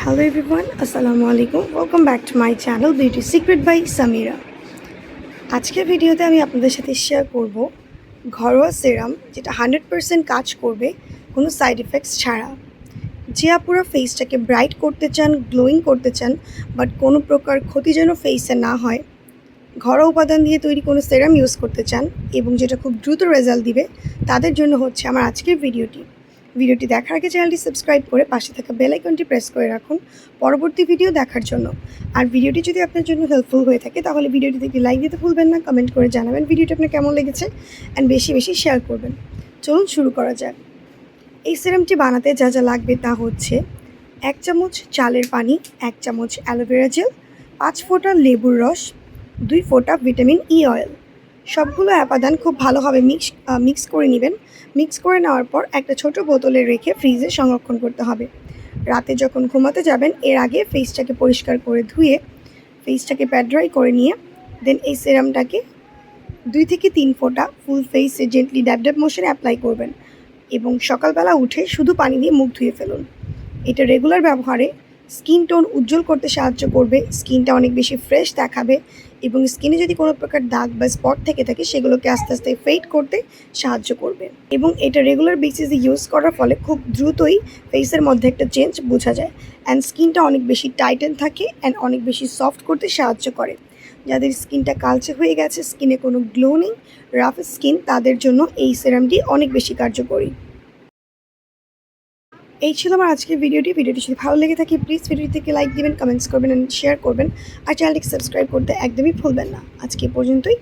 Hello everyone আসসালামু আলাইকুম welcome back to my channel beauty secret by Samira আজকের ভিডিওতে আমি আপনাদের সাথে শেয়ার করব ঘরোয়া সেরাম যেটা হান্ড্রেড পারসেন্ট কাজ করবে কোনো সাইড এফেক্টস ছাড়া। যে আপুরা ফেসটাকে ব্রাইট করতে চান গ্লোয়িং করতে চান বাট কোনো প্রকার ক্ষতি যেন ফেসে না হয়, ঘরোয়া উপাদান দিয়ে তৈরি কোনো সেরাম ইউজ করতে চান এবং যেটা খুব দ্রুত রেজাল্ট দিবে, তাদের জন্য হচ্ছে আমার আজকের ভিডিওটি। ভিডিওটি দেখার আগে চ্যানেলটি সাবস্ক্রাইব করে পাশে থাকা বেল আইকনটি প্রেস করে রাখুন পরবর্তী ভিডিও দেখার জন্য। আর ভিডিওটি যদি আপনার জন্য হেল্পফুল হয়ে থাকে, তাহলে ভিডিওটিতে একটি লাইক দিতে ভুলবেন না কমেন্ট করে জানাবেন ভিডিওটি আপনার কেমন লেগেছে অ্যান্ড বেশি বেশি শেয়ার করবেন। চলুন শুরু করা যাক। এই সিরামটি বানাতে যা যা লাগবে তা হচ্ছে এক চামচ চালের পানি, এক চামচ অ্যালোভেরা জেল পাঁচ ফোঁটা লেবুর রস, দুই ফোঁটা ভিটামিন ই অয়েল সবগুলো অ্যাপাদান খুব ভালোভাবে মিক্স মিক্স করে নেবেন। মিক্স করে নেওয়ার পর একটা ছোট বোতলে রেখে ফ্রিজে সংরক্ষণ করতে হবে। রাতে যখন ঘুমাতে যাবেন, এর আগে ফেসটাকে পরিষ্কার করে ধুয়ে ফেসটাকে প্যাড্রাই করে নিয়ে দেন এই সিরামটাকে দুই থেকে তিন ফোঁটা ফুল ফেসে জেন্টলি ড্যাব ড্যাব মোশনে অ্যাপ্লাই করবেন এবং সকালবেলা উঠে শুধু পানি দিয়ে মুখ ধুয়ে ফেলুন। এটা রেগুলার ব্যবহারে স্কিন টোন উজ্জ্বল করতে সাহায্য করবে স্কিনটা অনেক বেশি ফ্রেশ দেখাবে এবং স্কিনে যদি কোনো প্রকার দাগ বা স্পট থেকে থাকে, সেগুলোকে আস্তে আস্তে ফেড করতে সাহায্য করবে। এবং এটা রেগুলার বেসিসে ইউজ করার ফলে খুব দ্রুতই ফেসের মধ্যে একটা চেঞ্জ বোঝা যায়। অ্যান্ড স্কিনটা অনেক বেশি টাইটেন থাকে অ্যান্ড অনেক বেশি সফট করতে সাহায্য করে। যাদের স্কিনটা কালচে হয়ে গেছে স্কিনে কোনো গ্লো নেই রাফ স্কিন তাদের জন্য এই সেরামটি অনেক বেশি কার্যকরী। এই ছিল আমার আজকের ভিডিওটি। ভিডিওটি যদি ভালো লেগে থাকে প্লিজ ভিডিওটি থেকে লাইক দিবেন কমেন্টস করবেন অ্যান্ড শেয়ার করবেন। আর চ্যানেলটিকে সাবস্ক্রাইব করতে একদমই ভুলবেন না। আজকে পর্যন্তই।